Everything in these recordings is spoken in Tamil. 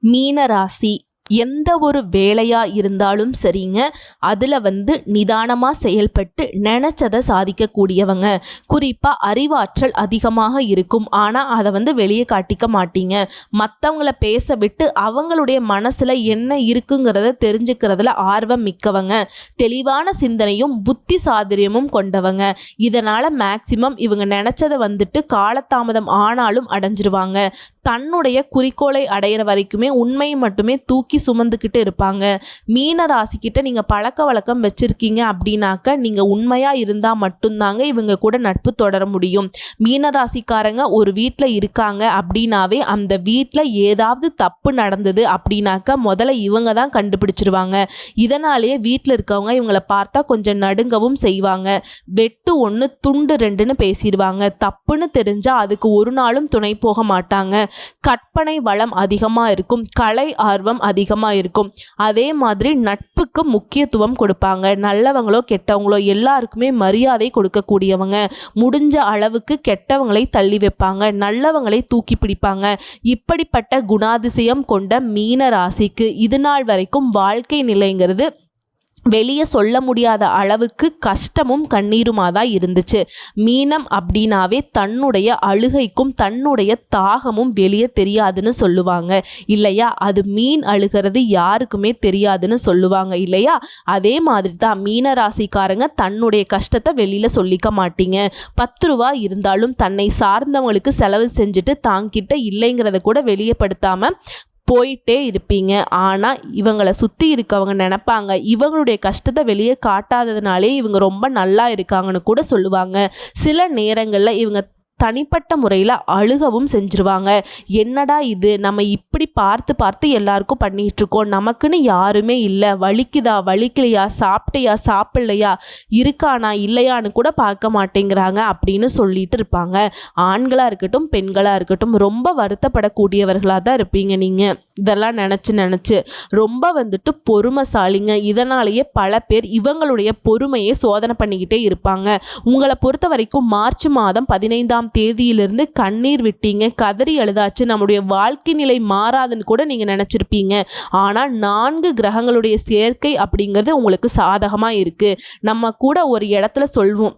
மீன ராசி எந்த ஒரு வேலையாக இருந்தாலும் சரிங்க. அதில் வந்து நிதானமாக செயல்பட்டு நினச்சதை சாதிக்கக்கூடியவங்க. குறிப்பாக அறிவாற்றல் அதிகமாக இருக்கும். ஆனால் அதை வந்து வெளியே காட்டிக்க மாட்டீங்க. மற்றவங்கள பேச விட்டு அவங்களுடைய மனசில் என்ன இருக்குங்கிறத தெரிஞ்சுக்கிறதுல ஆர்வம் மிக்கவங்க. தெளிவான சிந்தனையும் புத்தி சாதுரியமும் கொண்டவங்க. இதனால் மேக்சிமம் இவங்க நினச்சதை வந்துட்டு காலதாமதம் ஆனாலும் அடைஞ்சிருவாங்க. தன்னுடைய குறிக்கோளை அடையிற வரைக்குமே உண்மையை மட்டுமே தூக்கி சுமந்துக்கிட்டு இருப்பாங்க. மீன ராசிக்கிட்ட நீங்கள் பழக்க வழக்கம் வச்சுருக்கீங்க அப்படின்னாக்க நீங்கள் உண்மையாக இருந்தால் மட்டும்தாங்க இவங்க கூட நட்பு தொடர முடியும். மீன ராசிக்காரங்க ஒரு வீட்டில் இருக்காங்க அப்படின்னாவே அந்த வீட்டில் ஏதாவது தப்பு நடந்தது அப்படின்னாக்க முதல்ல இவங்க தான் கண்டுபிடிச்சிருவாங்க. இதனாலேயே வீட்டில் இருக்கவங்க இவங்களை பார்த்தா கொஞ்சம் நடுங்கவும் செய்வாங்க. வெட்டு ஒன்று துண்டு ரெண்டுன்னு பேசிடுவாங்க. தப்புன்னு தெரிஞ்சால் அதுக்கு ஒரு நாளும் துணை போக மாட்டாங்க. கற்பனை வளம் அதிகமாக இருக்கும் கலை ஆர்வம் அதிகமாக இருக்கும். அதே மாதிரி நட்புக்கு முக்கியத்துவம் கொடுப்பாங்க. நல்லவங்களோ கெட்டவங்களோ எல்லாருக்குமே மரியாதை கொடுக்கக்கூடியவங்க. முடிஞ்ச அளவுக்கு கெட்டவங்களை தள்ளி வைப்பாங்க. நல்லவங்களை தூக்கி பிடிப்பாங்க. இப்படிப்பட்ட குணாதிசயம் கொண்ட மீன ராசிக்கு இது நாள் வரைக்கும் வாழ்க்கை நிலைங்கிறது வெளியே சொல்ல முடியாத அளவுக்கு கஷ்டமும் கண்ணீருமாக தான் இருந்துச்சு. மீனம் அப்படின்னாவே தன்னுடைய அழுகைக்கும் தன்னுடைய தாகமும் வெளியே தெரியாதுன்னு சொல்லுவாங்க. இல்லையா? அது மீன் அழுகிறது யாருக்குமே தெரியாதுன்னு சொல்லுவாங்க. இல்லையா? அதே மாதிரி தான் மீன ராசிக்காரங்க தன்னுடைய கஷ்டத்தை வெளியில் சொல்லிக்க மாட்டீங்க. பத்து ரூபா இருந்தாலும் தன்னை சார்ந்தவங்களுக்கு செலவு செஞ்சுட்டு தாங்கிட்ட இல்லைங்கிறத கூட வெளியப்படுத்தாமல் போயிட்டே இருப்பீங்க. ஆனால் இவங்களை சுற்றி இருக்கவங்க நினப்பாங்க. இவங்களுடைய கஷ்டத்தை வெளியே காட்டாததுனாலே இவங்க ரொம்ப நல்லா இருக்காங்கன்னு கூட சொல்லுவாங்க. சில நேரங்களில் இவங்க தனிப்பட்ட முறையில் அழுகவும் செஞ்சுருவாங்க. என்னடா இது? நம்ம இப்படி பார்த்து பார்த்து எல்லாருக்கும் பண்ணிகிட்ருக்கோம். நமக்குன்னு யாருமே இல்லை. வலிக்குதா? வலிக்கலையா? சாப்பிட்டையா? சாப்பிட்லையா? இருக்கானா? இல்லையான்னு கூட பார்க்க மாட்டேங்கிறாங்க அப்படின்னு சொல்லிட்டு இருப்பாங்க. ஆண்களாக இருக்கட்டும் பெண்களாக இருக்கட்டும் ரொம்ப வருத்தப்படக்கூடியவர்களாக தான் இருப்பீங்க நீங்கள் இதெல்லாம் நினச்சி நினச்சி. ரொம்ப வந்துட்டு பொறுமைசாலிங்க. இதனாலேயே பல பேர் இவங்களுடைய பொறுமையை சோதனை பண்ணிக்கிட்டே இருப்பாங்க. உங்களை பொறுத்த வரைக்கும் மார்ச் மாதம் பதினைந்தாம் தேதியிலிருந்து கண்ணீர் விட்டீங்க. கதறி அழுதாச்சு. நம்முடைய வாழ்க்கை நிலை மாறாதுன்னு கூட நீங்கள் நினச்சிருப்பீங்க. ஆனால் நான்கு கிரகங்களுடைய சேர்க்கை அப்படிங்கிறது உங்களுக்கு சாதகமாக இருக்குது நம்ம கூட ஒரு இடத்துல சொல்வோம்.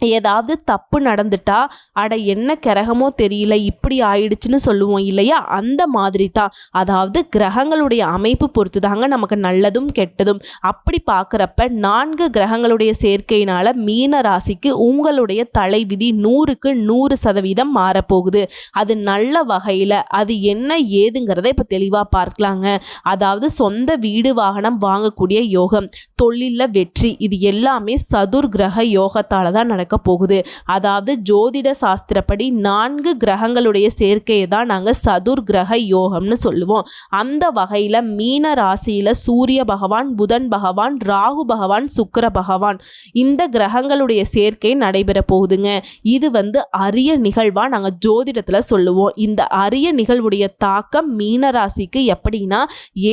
ஏதாவது தப்பு நடந்துட்டா அட என்ன கிரகமோ தெரியல இப்படி ஆயிடுச்சுன்னு சொல்லுவோம் இல்லையா? அந்த மாதிரி தான் அதாவது கிரகங்களுடைய அமைப்பு பொறுத்து தாங்க நமக்கு நல்லதும் கெட்டதும். அப்படி பார்க்குறப்ப நான்கு கிரகங்களுடைய சேர்க்கையினால் மீன ராசிக்கு உங்களுடைய தலைவிதி நூறுக்கு நூறு சதவீதம் மாறப்போகுது. அது நல்ல வகையில் அது என்ன ஏதுங்கிறத இப்போ தெளிவாக பார்க்கலாங்க. அதாவது சொந்த வீடு வாகனம் வாங்கக்கூடிய யோகம் தொழிலில் வெற்றி இது எல்லாமே சதுர் கிரக யோகத்தால் தான் நடக்கும் நடக்க போகுது அதாவது ஜோதிட சாஸ்திரப்படி நான்கு கிரகங்களுடைய சேர்க்கையை தான் நாங்கள் சதுர் கிரக யோகம்னு சொல்லுவோம். அந்த வகையில் மீன ராசியில் சூரிய பகவான் புதன் பகவான் ராகு பகவான் சுக்கர பகவான் இந்த கிரகங்களுடைய சேர்க்கை நடைபெற போகுதுங்க. இது வந்து அரிய நிகழ்வாக நாங்கள் ஜோதிடத்தில் சொல்லுவோம். இந்த அரிய நிகழ்வுடைய தாக்கம் மீன ராசிக்கு எப்படின்னா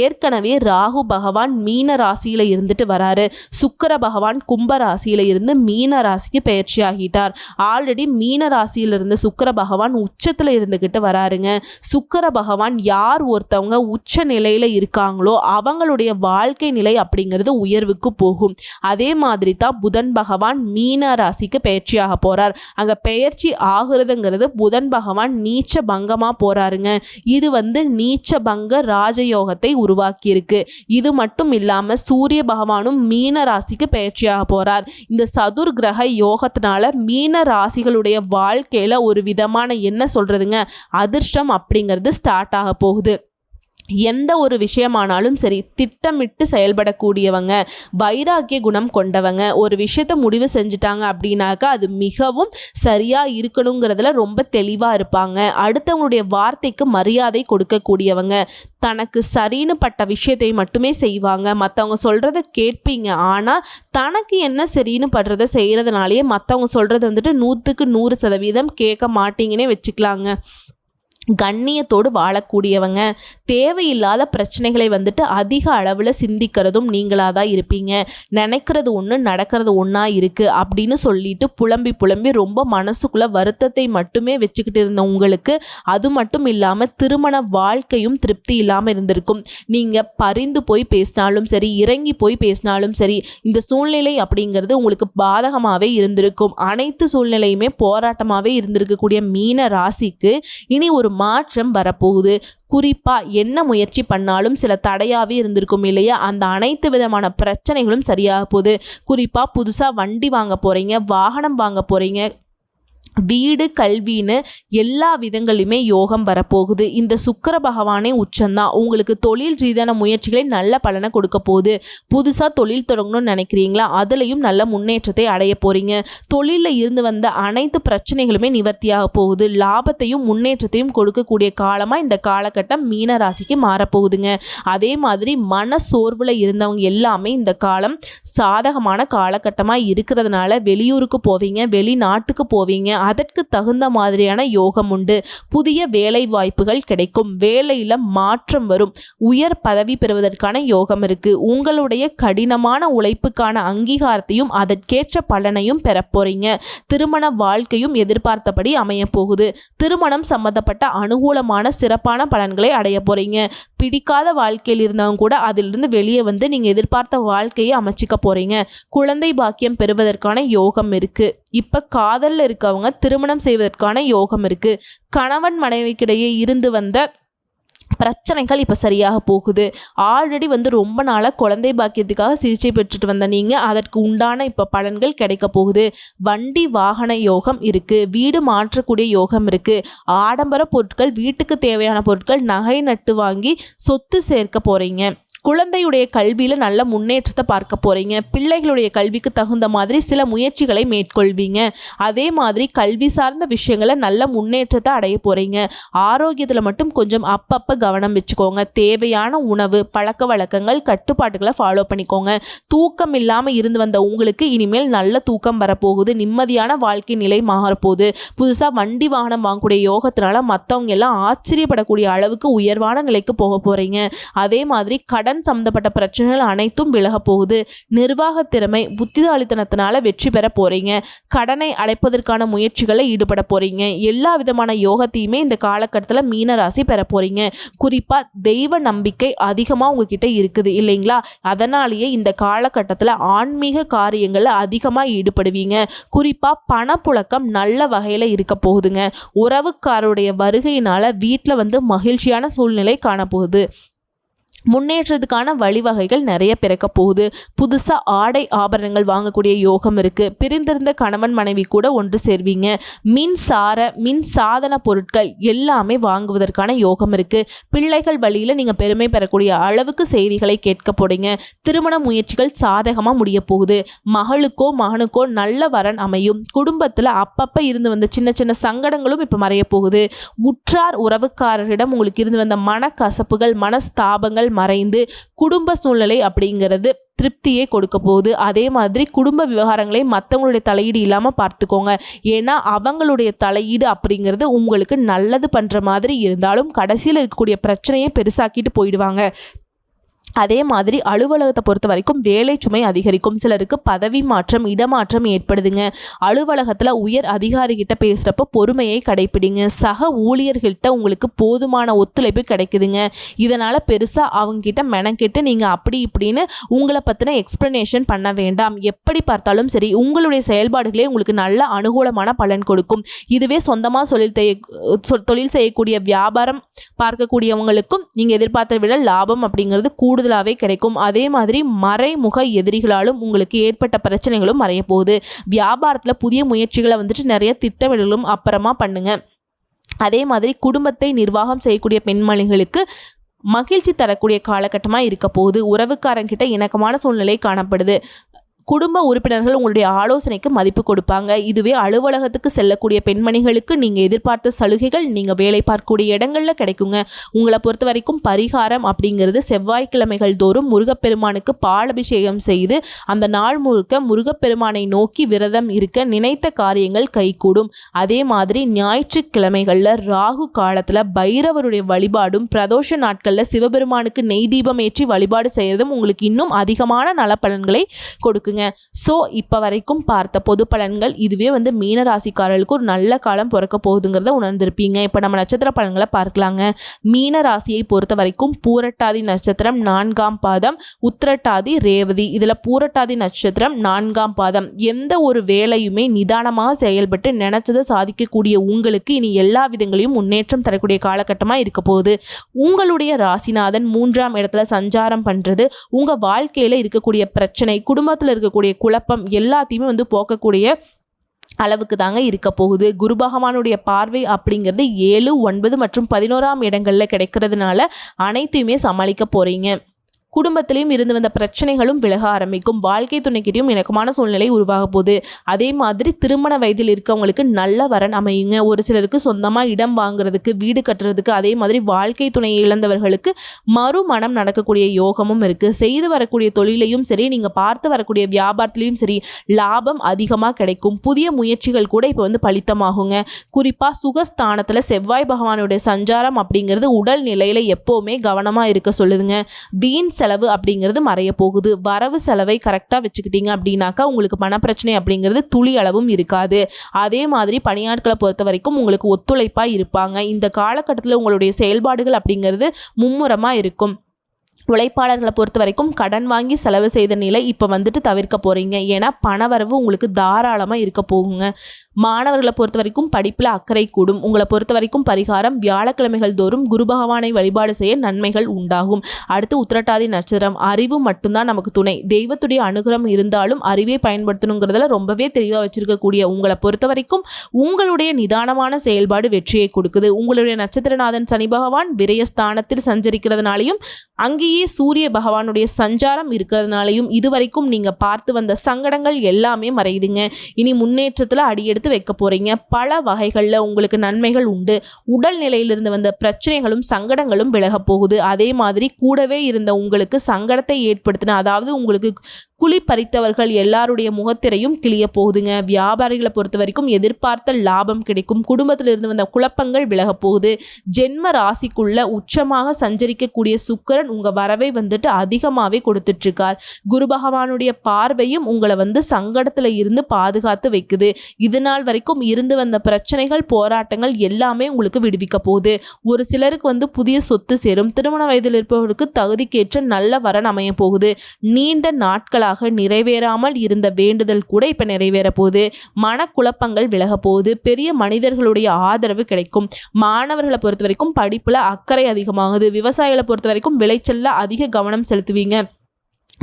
ஏற்கனவே ராகு பகவான் மீன ராசியில் இருந்துட்டு வராரு. சுக்கர பகவான் கும்ப ராசியில் இருந்து மீன ராசிக்கு பெயர் பயிற்சி ஆகிட்டார் ஆல்ரெடி மீன ராசியிலிருந்து சுக்கர பகவான் உச்சத்தில் இருந்துக்கிட்டு வராருங்க. சுக்கர பகவான் யார் ஒருத்தவங்க உச்ச நிலையில் இருக்காங்களோ அவங்களுடைய வாழ்க்கை நிலை அப்படிங்கிறது உயர்வுக்கு போகும். அதே மாதிரி தான் புதன் பகவான் மீன ராசிக்கு பயிற்சியாக போகிறார் அங்கே பெயர்ச்சி ஆகுறதுங்கிறது புதன் பகவான் நீச்ச பங்கமாக போகிறாருங்க இது வந்து நீச்ச பங்க ராஜயோகத்தை உருவாக்கியிருக்கு. இது மட்டும் இல்லாமல் சூரிய பகவானும் மீன ராசிக்கு பயிற்சியாக போகிறார் இந்த சதுர் கிரக காரணத்தினால மீன ராசிகளுடைய வாழ்க்கையில் ஒரு விதமான என்ன சொல்கிறதுங்க அதிர்ஷ்டம் அப்படிங்கிறது ஸ்டார்ட் ஆக போகுது. எந்த ஒரு விஷயமானாலும் சரி திட்டமிட்டு செயல்படக்கூடியவங்க வைராக்கிய குணம் கொண்டவங்க ஒரு விஷயத்தை முடிவு செஞ்சுட்டாங்க அப்படின்னாக்கா அது மிகவும் சரியாக இருக்கணுங்கிறதுல ரொம்ப தெளிவாக இருப்பாங்க. அடுத்தவங்களுடைய வார்த்தைக்கு மரியாதை கொடுக்கக்கூடியவங்க. தனக்கு சரின்னு பட்ட விஷயத்தை மட்டுமே செய்வாங்க. மற்றவங்க சொல்கிறத கேட்பீங்க. ஆனால் தனக்கு என்ன சரின்னு படுறத செய்கிறதுனாலேயே மற்றவங்க சொல்கிறது வந்துட்டு நூற்றுக்கு நூறு சதவீதம் கேட்க மாட்டீங்கன்னே வச்சுக்கலாங்க. கண்ணியத்தோடு வாழக்கூடியவங்க. தேவையில்லாத பிரச்சனைகளை வந்துட்டு அதிக அளவில் சிந்திக்கிறதும் நீங்களாக தான் இருப்பீங்க. நினைக்கிறது ஒன்று நடக்கிறது ஒன்றா இருக்குது அப்படின்னு சொல்லிட்டு புலம்பி புலம்பி ரொம்ப மனசுக்குள்ளே வருத்தத்தை மட்டுமே வச்சுக்கிட்டு இருந்த உங்களுக்கு அது மட்டும் இல்லாமல் திருமண வாழ்க்கையும் திருப்தி இல்லாமல் இருந்திருக்கும். நீங்கள் பரிந்து போய் பேசினாலும் சரி இறங்கி போய் பேசினாலும் சரி இந்த சூழ்நிலை அப்படிங்கிறது உங்களுக்கு பாதகமாகவே இருந்திருக்கும். அனைத்து சூழ்நிலையுமே போராட்டமாகவே இருந்திருக்கக்கூடிய மீன ராசிக்கு இனி ஒரு மாற்றம் வரப்போகுது. குறிப்பாக என்ன முயற்சி பண்ணாலும் சில தடையாகவே இருந்திருக்கும் இல்லையா? அந்த அனைத்து விதமான பிரச்சனைகளும் சரியாக போகுது. குறிப்பாக புதுசாக வண்டி வாங்க போகிறீங்க வாகனம் வாங்க போகிறீங்க வீடு கல்வின்னு எல்லா விதங்களையுமே யோகம் வரப்போகுது. இந்த சுக்கர பகவானே உச்சந்தான் உங்களுக்கு தொழில் ரீதியான முயற்சிகளை நல்ல பலனை கொடுக்க போகுது. புதுசாக தொழில் தொடங்கணும்னு நினைக்கிறீங்களா? அதுலேயும் நல்ல முன்னேற்றத்தை அடைய போகிறீங்க தொழிலில் இருந்து வந்த அனைத்து பிரச்சனைகளுமே நிவர்த்தியாக போகுது. லாபத்தையும் முன்னேற்றத்தையும் கொடுக்கக்கூடிய காலமாக இந்த காலகட்டம் மீன ராசிக்கு மாறப்போகுதுங்க. அதே மாதிரி மன சோர்வில் இருந்தவங்க எல்லாமே இந்த காலம் சாதகமான காலகட்டமாக இருக்கிறதுனால வெளியூருக்கு போவீங்க வெளிநாட்டுக்கு போவீங்க. அதற்கு தகுந்த மாதிரியான யோகம் உண்டு. புதிய வேலை வாய்ப்புகள் கிடைக்கும். வேலையில் மாற்றம் வரும். உயர் பதவி பெறுவதற்கான யோகம் இருக்கு. உங்களுடைய கடினமான உழைப்புக்கான அங்கீகாரத்தையும் அதற்கேற்ற பலனையும் பெறப்போறீங்க திருமண வாழ்க்கையும் எதிர்பார்த்தபடி அமைய போகுது. திருமணம் சம்பந்தப்பட்ட அனுகூலமான சிறப்பான பலன்களை அடைய போறீங்க. பிடிக்காத வாழ்க்கையில் இருந்தவங்க கூட அதிலிருந்து வெளியே வந்து நீங்கள் எதிர்பார்த்த வாழ்க்கையை அமைச்சிக்க போகிறீங்க குழந்தை பாக்கியம் பெறுவதற்கான யோகம் இருக்குது இப்போ காதலில் இருக்கவங்க திருமணம் செய்வதற்கான யோகம் இருக்குது கணவன் மனைவிக்கிடையே இருந்து வந்த பிரச்சனைகள் இப்போ சரியாக போகுது. ஆல்ரெடி வந்து ரொம்ப நாளாக குழந்தை பாக்கியத்துக்காக சிகிச்சை பெற்றுட்டு வந்த நீங்கள் அதற்கு உண்டான இப்போ பலன்கள் கிடைக்க போகுது. வண்டி வாகன யோகம் இருக்குது வீடு மாற்றக்கூடிய யோகம் இருக்குது ஆடம்பர பொருட்கள் வீட்டுக்கு தேவையான பொருட்கள் நகை நட்டு வாங்கி சொத்து சேர்க்க போகிறீங்க குழந்தையுடைய கல்வியில் நல்ல முன்னேற்றத்தை பார்க்க போகிறீங்க பிள்ளைகளுடைய கல்விக்கு தகுந்த மாதிரி சில முயற்சிகளை மேற்கொள்வீங்க. அதே மாதிரி கல்வி சார்ந்த விஷயங்களை நல்ல முன்னேற்றத்தை அடைய போகிறீங்க ஆரோக்கியத்தில் மட்டும் கொஞ்சம் அப்பப்போ கவனம் வச்சுக்கோங்க. தேவையான உணவு பழக்க வழக்கங்கள் கட்டுப்பாட்டுகளை ஃபாலோ பண்ணிக்கோங்க. தூக்கம் இல்லாமல் இருந்து வந்த உங்களுக்கு இனிமேல் நல்ல தூக்கம் வரப்போகுது. நிம்மதியான வாழ்க்கை நிலை மாறப்போகுது. புதுசாக வண்டி வாகனம் வாங்கக்கூடிய யோகத்தினால மற்றவங்க எல்லாம் ஆச்சரியப்படக்கூடிய அளவுக்கு உயர்வான நிலைக்கு போக போகிறீங்க அதே மாதிரி கடன் கடன் சம்மந்தப்பட்ட பிரச்சனைகள் அனைத்தும் விலகப் போகுது. நிர்வாக திறமை புத்திசாலித்தனத்தினால வெற்றி பெற போறீங்க. கடனை அடைப்பதற்கான முயற்சிகளை ஈடுபட போறீங்க. எல்லா விதமான யோகத்தையுமே இந்த காலகட்டத்தில் மீனராசி பெற போறீங்க. குறிப்பா தெய்வ நம்பிக்கை அதிகமாக உங்ககிட்ட இருக்குது இல்லைங்களா? அதனாலேயே இந்த காலகட்டத்தில் ஆன்மீக காரியங்களில் அதிகமாக ஈடுபடுவீங்க. குறிப்பாக பணப்புழக்கம் நல்ல வகையில் இருக்க போகுதுங்க. உறவுக்காரருடைய வருகையினால் வீட்டில் வந்து மகிழ்ச்சியான சூழ்நிலை காணப்போகுது. முன்னேற்றத்துக்கான வழிவகைகள் நிறைய பிறக்க போகுது. புதுசாக ஆடை ஆபரணங்கள் வாங்கக்கூடிய யோகம் இருக்குது பிரிந்திருந்த கணவன் மனைவி கூட ஒன்று சேர்வீங்க. மின்சார மின் சாதன பொருட்கள் எல்லாமே வாங்குவதற்கான யோகம் இருக்குது பிள்ளைகள் வழியில் நீங்கள் பெருமை பெறக்கூடிய அளவுக்கு செய்திகளை கேட்க போறீங்க. திருமண முயற்சிகள் சாதகமாக முடிய போகுது. மகளுக்கோ மகனுக்கோ நல்ல வரன் அமையும். குடும்பத்தில் அப்பப்போ இருந்து வந்த சின்ன சின்ன சங்கடங்களும் இப்போ மறைய போகுது. உற்றார் உறவுக்காரரிடம் உங்களுக்கு இருந்து வந்த மனக்கசப்புகள் மனஸ்தாபங்கள் மறைந்து குடும்ப சூழ்நிலை அப்படிங்கிறது திருப்தியே கொடுக்க போகுது. அதே மாதிரி குடும்ப விவகாரங்களை மற்றவங்களுடைய தலையீடு இல்லாமல் பார்த்துக்கோங்க. ஏன்னா அவங்களுடைய தலையீடு அப்படிங்கிறது உங்களுக்கு நல்லது பண்ணுற மாதிரி இருந்தாலும் கடைசியில் இருக்கக்கூடிய பிரச்சனையை பெருசாக்கிட்டு போயிடுவாங்க. அதே மாதிரி அலுவலகத்தை பொறுத்த வரைக்கும் வேலை சுமை அதிகரிக்கும். சிலருக்கு பதவி மாற்றம் இடமாற்றம் ஏற்படுதுங்க. அலுவலகத்தில் உயர் அதிகாரிகிட்ட பேசுகிறப்ப பொறுமையை கடைப்பிடிங்க. சக ஊழியர்கள்ட்ட உங்களுக்கு போதுமான ஒத்துழைப்பு கிடைக்குதுங்க. இதனால் பெருசாக அவங்கக்கிட்ட மெனக்கெட்டு நீங்கள் அப்படி இப்படின்னு உங்களை பற்றின எக்ஸ்ப்ளனேஷன் பண்ண வேண்டாம். எப்படி பார்த்தாலும் சரி உங்களுடைய செயல்பாடுகளே உங்களுக்கு நல்ல அனுகூலமான பலன் கொடுக்கும். இதுவே சொந்தமாக தொழில் தொழில் செய்யக்கூடிய வியாபாரம் பார்க்கக்கூடியவங்களுக்கும் நீங்கள் எதிர்பார்த்த விட லாபம் அப்படிங்கிறது கூடுதல் கூடுதலாகவே கிடைக்கும். அதே மாதிரி மறைமுக எதிரிகளாலும் உங்களுக்கு ஏற்பட்ட பிரச்சனைகளும் மறைய போகுது. வியாபாரத்தில் புதிய முயற்சிகளை வந்துட்டு நிறைய திட்டமிடலும் அப்புறமா பண்ணுங்க. அதே மாதிரி குடும்பத்தை நிர்வாகம் செய்யக்கூடிய பெண்மணிகளுக்கு மகிழ்ச்சி தரக்கூடிய காலகட்டமாக இருக்க போகுது. உறவுக்காரங்கிட்ட இணக்கமான சூழ்நிலை காணப்படுது. குடும்ப உறுப்பினர்கள் உங்களுடைய ஆலோசனைக்கு மதிப்பு கொடுப்பாங்க. இதுவே அலுவலகத்துக்கு செல்லக்கூடிய பெண்மணிகளுக்கு நீங்கள் எதிர்பார்த்த சலுகைகள் நீங்கள் வேலை பார்க்கக்கூடிய இடங்களில் கிடைக்குங்க. உங்களை பொறுத்த வரைக்கும் பரிகாரம் அப்படிங்கிறது செவ்வாய்க்கிழமைகள் தோறும் முருகப்பெருமானுக்கு பால் அபிஷேகம் செய்து அந்த நாள் முழுக்க முருகப்பெருமானை நோக்கி விரதம் இருக்க நினைத்த காரியங்கள் கைகூடும். அதே மாதிரி ஞாயிற்றுக்கிழமைகளில் ராகு காலத்தில் பைரவருடைய வழிபாடும் பிரதோஷ நாட்களில் சிவபெருமானுக்கு நெய் தீபம் ஏற்றி வழிபாடு செய்கிறதும் உங்களுக்கு இன்னும் அதிகமான நலப்பலன்களை கொடுக்குங்க ஸோ இப்போ வரைக்கும் பார்த்த பொது பலன்கள் இதுவே வந்து மீன ராசிக்காரர்களுக்கு ஒரு நல்ல காலம் பிறக்க போகுதுங்கிறத உணர்ந்திருப்பீங்க. இப்போ நம்ம நட்சத்திர பலன்களை பார்க்கலாங்க. மீன ராசியை பொறுத்த வரைக்கும் பூரட்டாதி நட்சத்திரம் நான்காம் பாதம் உத்திரட்டாதி ரேவதி. இதில் பூரட்டாதி நட்சத்திரம் நான்காம் பாதம். எந்த ஒரு வேலையுமே நிதானமாக செயல்பட்டு நினச்சதை சாதிக்கக்கூடிய உங்களுக்கு இனி எல்லா விதங்களையும் முன்னேற்றம் தரக்கூடிய காலகட்டமாக இருக்க போகுது. உங்களுடைய ராசிநாதன் மூன்றாம் இடத்துல சஞ்சாரம் பண்ணுறது உங்கள் வாழ்க்கையில் இருக்கக்கூடிய பிரச்சனை குடும்பத்தில் இருக்க இருக்கக்கூடிய குழப்பம் எல்லாத்தையுமே வந்து போக்கக்கூடிய அளவுக்கு தாங்க இருக்க போகுது. குரு பகவானுடைய பார்வை அப்படிங்கிறது ஏழு ஒன்பது மற்றும் பதினோராம் இடங்களில் கிடைக்கிறதுனால அனைத்தையுமே சமாளிக்க போகிறீங்க குடும்பத்திலையும் இருந்து வந்த பிரச்சனைகளும் விலக ஆரம்பிக்கும். வாழ்க்கை துணைக்கிட்டையும் இணக்கமான சூழ்நிலை உருவாக போகுது. அதே மாதிரி திருமண வயதில் இருக்கவங்களுக்கு நல்ல வரன் அமையுங்க. ஒரு சிலருக்கு சொந்தமாக இடம் வாங்குறதுக்கு வீடு கட்டுறதுக்கு அதே மாதிரி வாழ்க்கை துணையை இழந்தவர்களுக்கு மறுமணம் நடக்கக்கூடிய யோகமும் இருக்குது செய்து வரக்கூடிய தொழிலையும் சரி நீங்கள் பார்த்து வரக்கூடிய வியாபாரத்துலேயும் சரி லாபம் அதிகமாக கிடைக்கும். புதிய முயற்சிகள் கூட இப்போ வந்து பலித்தமாகுங்க. குறிப்பாக சுகஸ்தானத்தில் செவ்வாய் பகவானுடைய சஞ்சாரம் அப்படிங்கிறது உடல் நிலையில் எப்போவுமே கவனமாக இருக்க சொல்லுதுங்க. வீண் செலவு அப்படிங்கிறது மறைய போகுது. வரவு செலவை கரெக்டாக வச்சுக்கிட்டீங்க அப்படின்னாக்கா உங்களுக்கு பணப்பிரச்சனை அப்படிங்கிறது துளி அளவும் இருக்காது. அதே மாதிரி பணியாட்களை பொறுத்த வரைக்கும் உங்களுக்கு ஒத்துழைப்பாக இருப்பாங்க. இந்த காலகட்டத்தில் உங்களுடைய செயல்பாடுகள் அப்படிங்கிறது மும்முரமாக இருக்கும். உழைப்பாளர்களை பொறுத்த வரைக்கும் கடன் வாங்கி செலவு செய்த நிலை இப்போ வந்துட்டு தவிர்க்க போகிறீங்க ஏன்னா பணவரவு உங்களுக்கு தாராளமாக இருக்க போகுங்க. மாணவர்களை பொறுத்த வரைக்கும் படிப்பில் அக்கறை கூடும். உங்களை பொறுத்த வரைக்கும் பரிகாரம் வியாழக்கிழமைகள் தோறும் குரு பகவானை வழிபாடு செய்ய நன்மைகள் உண்டாகும். அடுத்து உத்திரட்டாதி நட்சத்திரம். அறிவு மட்டும்தான் நமக்கு துணை. தெய்வத்துடைய அனுகிரகம் இருந்தாலும் அறிவை பயன்படுத்தணுங்கிறதுல ரொம்பவே தெளிவாக வச்சிருக்கக்கூடிய உங்களை பொறுத்த வரைக்கும் உங்களுடைய நிதானமான செயல்பாடு வெற்றியை கொடுக்குது. உங்களுடைய நட்சத்திரநாதன் சனி பகவான் விரயஸ்தானத்தில் சஞ்சரிக்கிறதுனாலையும் அங்கேயே சூரிய பகவானுடைய சஞ்சாரம் இருக்கிறதுனாலையும் இதுவரைக்கும் நீங்கள் பார்த்து வந்த சங்கடங்கள் எல்லாமே மறையுதுங்க. இனி முன்னேற்றத்தில் அடியெடுத்து வைக்க போகிறீங்க பல வகைகளில் உங்களுக்கு நன்மைகள் உண்டு. உடல் நிலையிலிருந்து வந்த பிரச்சனைகளும் சங்கடங்களும் விலகப் போகுது. அதே மாதிரி கூடவே இருந்த உங்களுக்கு சங்கடத்தை ஏற்படுத்தின அதாவது உங்களுக்கு குழி பறித்தவர்கள் எல்லாருடைய முகத்திரையும் கிளிய போகுதுங்க. வியாபாரிகளை பொறுத்த வரைக்கும் எதிர்பார்த்த லாபம் கிடைக்கும். குடும்பத்தில் இருந்து வந்த குழப்பங்கள் விலக போகுது. ஜென்ம ராசிக்குள்ள உச்சமாக சஞ்சரிக்கக்கூடிய சுக்கரன் உங்கள் வரவை வந்துட்டு அதிகமாகவே கொடுத்துட்ருக்கார். குரு பகவானுடைய பார்வையும் உங்களை வந்து சங்கடத்தில் இருந்து பாதுகாத்து வைக்குது. இது நாள் வரைக்கும் இருந்து வந்த பிரச்சனைகள் போராட்டங்கள் எல்லாமே உங்களுக்கு விடுவிக்க போகுது. ஒரு சிலருக்கு வந்து புதிய சொத்து சேரும். திருமண வயதில் இருப்பவர்களுக்கு தகுதிக்கேற்ற நல்ல வரன் அமைய போகுது. நீண்ட நாட்களாக நிறைவேறாமல் இருந்த வேண்டுதல் கூட இப்போ நிறைவேற போகுது. மனக்குழப்பங்கள் விலக போகுது. பெரிய மனிதர்களுடைய ஆதரவு கிடைக்கும். மாணவர்களை பொறுத்த வரைக்கும் படிப்பில் அக்கறை அதிகமாகுது. விவசாயிகளை பொறுத்த வரைக்கும் விளைச்சலில் அதிக கவனம் செலுத்துவீங்க.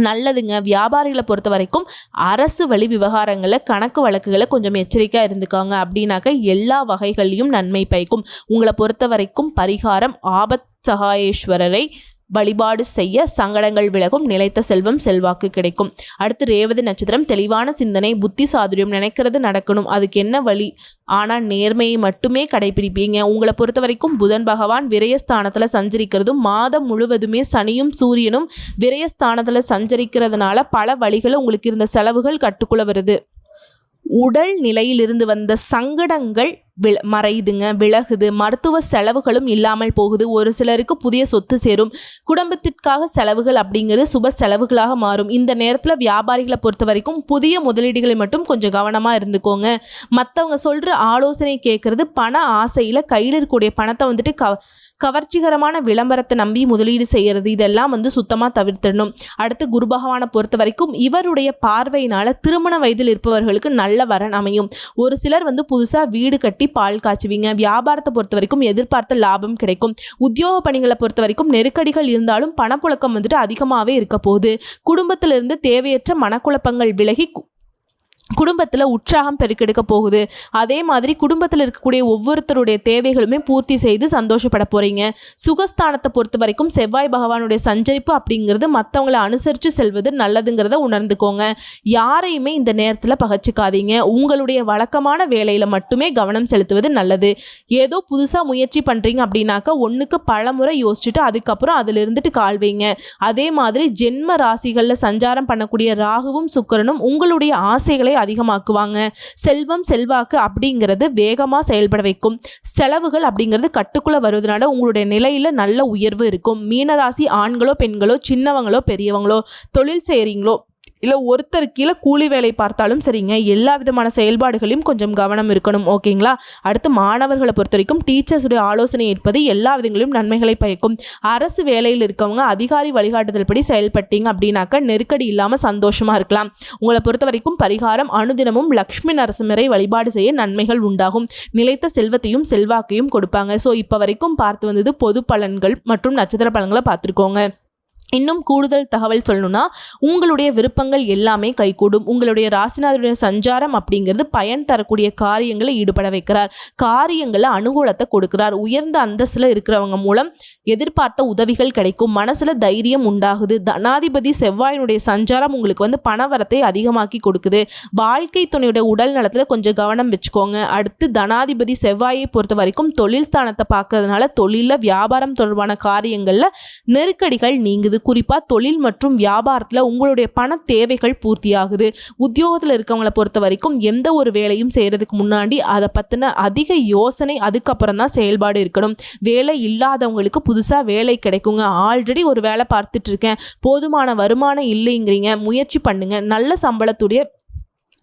நல்லதுங்க. வியாபாரிகளை பொறுத்த வரைக்கும் அரசு வழி விவகாரங்களில் கணக்கு வழக்குகளை கொஞ்சம் எச்சரிக்கையாக இருந்துக்காங்க. அப்படின்னாக்க எல்லா வகைகள்லையும் நன்மை பயக்கும். உங்களை பொறுத்த வரைக்கும் பரிகாரம் ஆபத் சகாயேஸ்வரரை வழிபாடு செய்ய சங்கடங்கள் விலகும் நிலைத்த செல்வம் செல்வாக்கு கிடைக்கும். அடுத்து ரேவதி நட்சத்திரம் தெளிவான சிந்தனை புத்தி சாதுரியம் நினைக்கிறது நடக்கணும். அதுக்கு என்ன வழி? ஆனால் நேர்மையை மட்டுமே கடைபிடிப்பீங்க. உங்களை பொறுத்த வரைக்கும் புதன் பகவான் விரயஸ்தானத்தில் சஞ்சரிக்கிறதும் மாதம் முழுவதுமே சனியும் சூரியனும் விரயஸ்தானத்தில் சஞ்சரிக்கிறதுனால பல வழிகளில் உங்களுக்கு இருந்த செலவுகள் கட்டுக்குள்ள வருது. உடல் நிலையிலிருந்து வந்த சங்கடங்கள் மறையுதுங்க விலகுது. மருத்துவ செலவுகளும் இல்லாமல் போகுது. ஒரு சிலருக்கு புதிய சொத்து சேரும். குடும்பத்திற்காக செலவுகள் அப்படிங்கிறது சுப செலவுகளாக மாறும். இந்த நேரத்தில் வியாபாரிகளை பொறுத்த வரைக்கும் புதிய முதலீடுகளை மட்டும் கொஞ்சம் கவனமாக இருந்துக்கோங்க. மற்றவங்க சொல்கிற ஆலோசனை கேட்குறது பண ஆசையில் கையில் இருக்கக்கூடிய பணத்தை வந்துட்டு க கவர்ச்சிகரமான விளம்பரத்தை நம்பி முதலீடு செய்கிறது இதெல்லாம் வந்து சுத்தமாக தவிர்த்திடணும். அடுத்து குரு பகவானை பொறுத்த வரைக்கும் இவருடைய பார்வையினால் திருமண வயதில் இருப்பவர்களுக்கு நல்ல வரன் அமையும். ஒரு சிலர் வந்து புதுசாக வீடு கட்டி பால் காய்ச்சுவீங்க. வியாபாரத்தை பொறுத்த வரைக்கும் எதிர்பார்த்த லாபம் கிடைக்கும். உத்தியோக பணிகளை பொறுத்த வரைக்கும் நெருக்கடிகள் இருந்தாலும் பணப்புழக்கம் வந்துட்டு அதிகமாகவே இருக்க போகுது. குடும்பத்திலிருந்து தேவையற்ற மனக்குழப்பங்கள் விலகி குடும்பத்தில் உற்சாகம் பெருக்கெடுக்க போகுது. அதே மாதிரி குடும்பத்தில் இருக்கக்கூடிய ஒவ்வொருத்தருடைய தேவைகளுமே பூர்த்தி செய்து சந்தோஷப்பட போகிறீங்க சுகஸ்தானத்தை பொறுத்த வரைக்கும் செவ்வாய் பகவானுடைய சஞ்சரிப்பு அப்படிங்கிறது மற்றவங்களை அனுசரித்து செல்வது நல்லதுங்கிறத உணர்ந்துக்கோங்க. யாரையுமே இந்த நேரத்தில் பகச்சிக்காதீங்க. உங்களுடைய வழக்கமான வேலையில் மட்டுமே கவனம் செலுத்துவது நல்லது. ஏதோ புதுசாக முயற்சி பண்ணுறீங்க அப்படின்னாக்கா ஒன்றுக்கு பலமுறை யோசிச்சுட்டு அதுக்கப்புறம் அதில் இருந்துட்டு கால் வைங்க அதே மாதிரி ஜென்ம ராசிகளில் சஞ்சாரம் பண்ணக்கூடிய ராகுவும் சுக்கரனும் உங்களுடைய ஆசைகளை அதிகமாக்குவாங்க. செல்வம் செல்வாக்கு அப்படிங்கிறது வேகமாக செயல்பட வைக்கும். செலவுகள் அப்படிங்கிறது கட்டுக்குள்ளே வருவதனால உங்களுடைய நிலையில் நல்ல உயர்வு இருக்கும். மீனராசி ஆண்களோ பெண்களோ சின்னவங்களோ பெரியவங்களோ தொழில் செய்கிறீங்களோ இல்லை ஒருத்தர் கீழே கூலி வேலை பார்த்தாலும் சரிங்க. எல்லா விதமான செயல்பாடுகளையும் கொஞ்சம் கவனம் இருக்கணும். ஓகேங்களா? அடுத்து மாணவர்களை பொறுத்த வரைக்கும் டீச்சர்ஸுடைய ஆலோசனை ஏற்பது எல்லா விதங்களிலும் நன்மைகளை பயக்கும். அரசு வேலையில் இருக்கவங்க அதிகாரி வழிகாட்டுதல் படி செயல்பட்டீங்க அப்படின்னாக்க நெருக்கடி இல்லாமல் சந்தோஷமாக இருக்கலாம். உங்களை பொறுத்த வரைக்கும் பரிகாரம் அனுதினமும் லக்ஷ்மி நரசிம்மரை வழிபாடு செய்ய நன்மைகள் உண்டாகும். நிலைத்த செல்வத்தையும் செல்வாக்கையும் கொடுப்பாங்க. ஸோ இப்போ வரைக்கும் பார்த்து வந்தது பொது பலன்கள் மற்றும் நட்சத்திர பலன்களை பார்த்துருக்கோங்க. இன்னும் கூடுதல் தகவல் சொல்லணும்னா உங்களுடைய விருப்பங்கள் எல்லாமே கைகூடும். உங்களுடைய ராசிநாதனுடைய சஞ்சாரம் அப்படிங்கிறது பயன் தரக்கூடிய காரியங்களை ஈடுபட வைக்கிறார். காரியங்களை அனுகூலத்தை கொடுக்கிறார். உயர்ந்த அந்தஸ்தில் இருக்கிறவங்க மூலம் எதிர்பார்த்த உதவிகள் கிடைக்கும். மனசில் தைரியம் உண்டாகுது. தனாதிபதி செவ்வாயினுடைய சஞ்சாரம் உங்களுக்கு வந்து பணவரத்தை அதிகமாக்கி கொடுக்குது. வாழ்க்கை துணையுடைய உடல் நலத்தில் கொஞ்சம் கவனம் வச்சுக்கோங்க. அடுத்து தனாதிபதி செவ்வாயை பொறுத்த வரைக்கும் தொழில் ஸ்தானத்தை பார்க்கறதுனால தொழிலில் வியாபாரம் தொடர்பான காரியங்களில் நெருக்கடிகள் நீங்குது. குறிப்பாக தொழில் மற்றும் வியாபாரத்தில் உங்களுடைய பண தேவைகள் பூர்த்தியாகுது. உத்தியோகத்தில் இருக்கவங்களை பொறுத்த வரைக்கும் எந்த ஒரு வேலையும் செய்கிறதுக்கு முன்னாடி அதை பற்றின அதிக யோசனை அதுக்கப்புறம் தான் செயல்பாடு இருக்கணும். வேலை இல்லாதவங்களுக்கு புதுசாக வேலை கிடைக்குங்க. ஆல்ரெடி ஒரு வேலை பார்த்துட்டு இருக்கேன். போதுமான வருமானம் இல்லைங்கிறீங்க. முயற்சி பண்ணுங்க. நல்ல சம்பளத்துடைய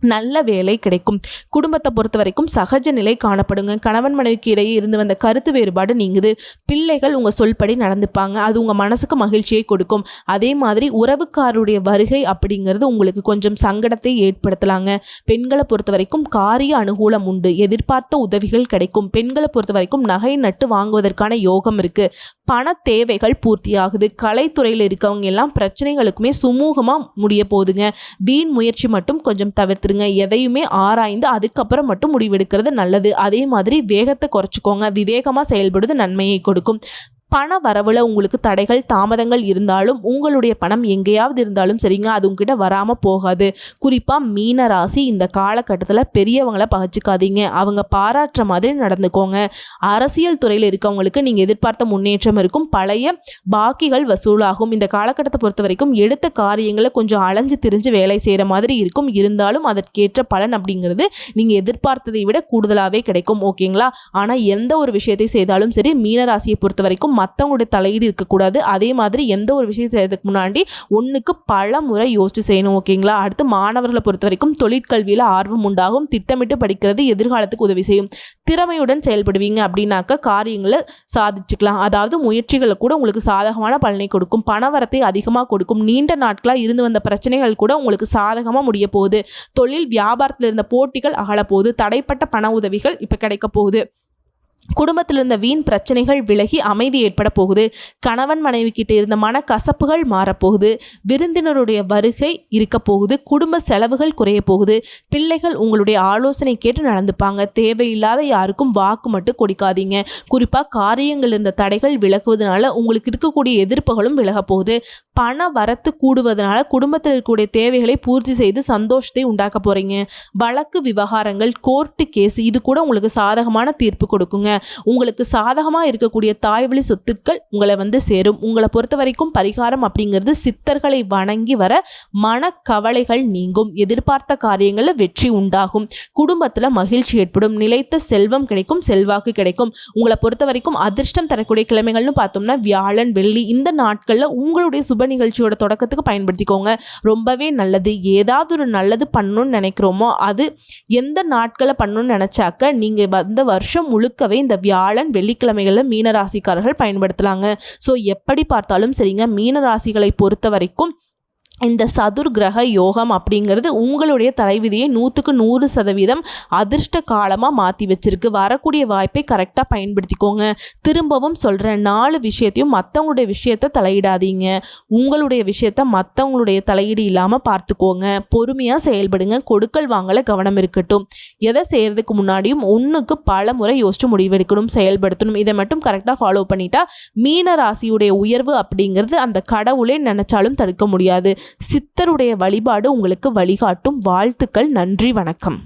நல்ல வேலை கிடைக்கும். குடும்பத்தை பொறுத்த வரைக்கும் சகஜ நிலை காணப்படுங்க. கணவன் மனைவிக்கு இடையே இருந்து வந்த கருத்து வேறுபாடு நீங்குது. பிள்ளைகள் உங்கள் சொல்படி நடந்துப்பாங்க. அது உங்கள் மனசுக்கு மகிழ்ச்சியை கொடுக்கும். அதே மாதிரி உறவுக்காரருடைய வருகை அப்படிங்கிறது உங்களுக்கு கொஞ்சம் சங்கடத்தை ஏற்படுத்தலாங்க. பெண்களை பொறுத்த வரைக்கும் காரிய அனுகூலம் உண்டு. எதிர்பார்த்த உதவிகள் கிடைக்கும். பெண்களை பொறுத்த வரைக்கும் நகை நட்டு வாங்குவதற்கான யோகம் இருக்குது பண தேவைகள் பூர்த்தியாகுது. கலைத்துறையில் இருக்கவங்க எல்லாம் பிரச்சனைகளுக்குமே சுமூகமாக முடிய போகுதுங்க. வீண் முயற்சி மட்டும் கொஞ்சம் தவிர்த்து தவிர்த்துருங்க எதையுமே ஆராய்ந்து அதுக்கப்புறம் மட்டும் முடிவெடுக்கிறது நல்லது. அதே மாதிரி வேகத்தை குறைச்சிக்கோங்க. விவேகமாக செயல்படுவது நன்மையை கொடுக்கும். பண வரவில் உங்களுக்கு தடைகள் தாமதங்கள் இருந்தாலும் உங்களுடைய பணம் எங்கேயாவது இருந்தாலும் சரிங்க அது உங்ககிட்ட வராமல் போகாது. குறிப்பாக மீன ராசி இந்த காலகட்டத்தில் பெரியவங்களை பகச்சிக்காதீங்க. அவங்க பாராட்டுற மாதிரி நடந்துக்கோங்க. அரசியல் துறையில் இருக்கவங்களுக்கு நீங்கள் எதிர்பார்த்த முன்னேற்றம் இருக்கும். பழைய பாக்கிகள் வசூலாகும். இந்த காலகட்டத்தை பொறுத்த வரைக்கும் எடுத்த காரியங்களை கொஞ்சம் அலைஞ்சு திரிஞ்சு வேலை செய்கிற மாதிரி இருக்கும். இருந்தாலும் அதற்கேற்ற பலன் அப்படிங்கிறது நீங்கள் எதிர்பார்த்ததை விட கூடுதலாகவே கிடைக்கும். ஓகேங்களா? ஆனால் எந்த ஒரு விஷயத்தை செய்தாலும் சரி மீனராசியை பொறுத்த வரைக்கும் மற்றவங்களுடைய தலையீடு இருக்கக்கூடாது. அதே மாதிரி எந்த ஒரு விஷயம் செய்யறதுக்கு முன்னாடி ஒன்றுக்கு பல முறை யோசிச்சு செய்யணும் ஓகேங்களா? அடுத்து மாணவர்களை பொறுத்த வரைக்கும் தொழிற்கல்வியில் ஆர்வம் உண்டாகும். திட்டமிட்டு படிக்கிறது எதிர்காலத்துக்கு உதவி செய்யும். திறமையுடன் செயல்படுவீங்க அப்படின்னாக்க காரியங்களை சாதிச்சுக்கலாம். அதாவது முயற்சிகளை கூட உங்களுக்கு சாதகமான பலனை கொடுக்கும். பணவரத்தை அதிகமாக கொடுக்கும். நீண்ட நாட்களாக இருந்து வந்த பிரச்சனைகள் கூட உங்களுக்கு சாதகமாக முடிய போகுது. தொழில் வியாபாரத்தில் இருந்த போட்டிகள் அகலப்போகுது. தடைப்பட்ட பண உதவிகள் இப்போ கிடைக்க போகுது. குடும்பத்தில் இருந்த வீண் பிரச்சனைகள் விலகி அமைதி ஏற்பட போகுது. கணவன் மனைவி கிட்ட இருந்த மனக்கசப்புகள் மாறப்போகுது விருந்தினருடைய வருகை இருக்க போகுது. குடும்ப செலவுகள் குறைய போகுது. பிள்ளைகள் உங்களுடைய ஆலோசனை கேட்டு நடந்துப்பாங்க. தேவையில்லாத யாருக்கும் வாக்கு மட்டும் கொடுக்காதீங்க. குறிப்பாக காரியங்கள் இருந்த தடைகள் விலகுவதனால உங்களுக்கு இருக்கக்கூடிய எதிர்ப்புகளும் விலக போகுது. பண வரத்து கூடுவதனால குடும்பத்தில் இருக்கக்கூடிய தேவைகளை பூர்த்தி செய்து சந்தோஷத்தை உண்டாக்க போகிறீங்க வழக்கு விவகாரங்கள் கோர்ட்டு கேஸ் இது கூட உங்களுக்கு சாதகமான தீர்ப்பு கொடுக்குங்க. உங்களுக்கு சாதகமாக இருக்கக்கூடிய தாய்வழி சொத்துக்கள் உங்களை வந்து சேரும். உங்களை பொறுத்த வரைக்கும் பரிகாரம் அப்படிங்கிறது சித்தர்களை வணங்கி வர மனக்கவலைகள் நீங்கும். எதிர்பார்த்த காரியங்களில் வெற்றி உண்டாகும். குடும்பத்தில் மகிழ்ச்சி ஏற்படும். நிலைத்த செல்வம் கிடைக்கும் செல்வாக்கு கிடைக்கும். உங்களை பொறுத்த வரைக்கும் அதிர்ஷ்டம் தரக்கூடிய கிழமைகள்னு பார்த்தோம்னா வியாழன் வெள்ளி இந்த நாட்களில் உங்களுடைய சுப நிகழ்ச்சியோட தொடக்கத்துக்கு பயன்படுத்திக்கோங்க. ரொம்பவே நல்லது. ஏதாவது ஒரு நல்லது பண்ணணும்னு நினைக்கிறோமோ அது எந்த நாட்களை பண்ணணும்னு நினச்சாக்க நீங்கள் வந்த வருஷம் முழுக்கவே இந்த வியாழன் வெள்ளிக்கிழமைகளில் மீனராசிக்காரர்கள் பயன்படுத்தலாங்க ஸோ எப்படி பார்த்தாலும் சரிங்க மீனராசிகளை பொறுத்த வரைக்கும் இந்த சதுர் கிரக யோகம் அப்படிங்கிறது உங்களுடைய தலைவிதியை நூற்றுக்கு நூறு சதவீதம் அதிர்ஷ்ட காலமாக மாற்றி வச்சிருக்கு. வரக்கூடிய வாய்ப்பை கரெக்டாக பயன்படுத்திக்கோங்க. திரும்பவும் சொல்கிறேன் நாலு விஷயத்தையும் மற்றவங்களுடைய விஷயத்த தலையிடாதீங்க. உங்களுடைய விஷயத்த மற்றவங்களுடைய தலையீடு இல்லாமல் பார்த்துக்கோங்க. பொறுமையாக செயல்படுங்க. கொடுக்கல் வாங்கல கவனம் இருக்கட்டும். எதை செய்கிறதுக்கு முன்னாடியும் ஒன்றுக்கு பல முறை யோசிச்சு முடிவெடுக்கணும் செயல்படுத்தணும். இதை மட்டும் கரெக்டாக ஃபாலோ பண்ணிட்டா மீன ராசியுடைய உயர்வு அப்படிங்கிறது அந்த கடவுளே நினச்சாலும் தடுக்க முடியாது. சித்தருடைய வழிபாடு உங்களுக்கு வழிகாட்டும். வாழ்த்துக்கள் நன்றி வணக்கம்.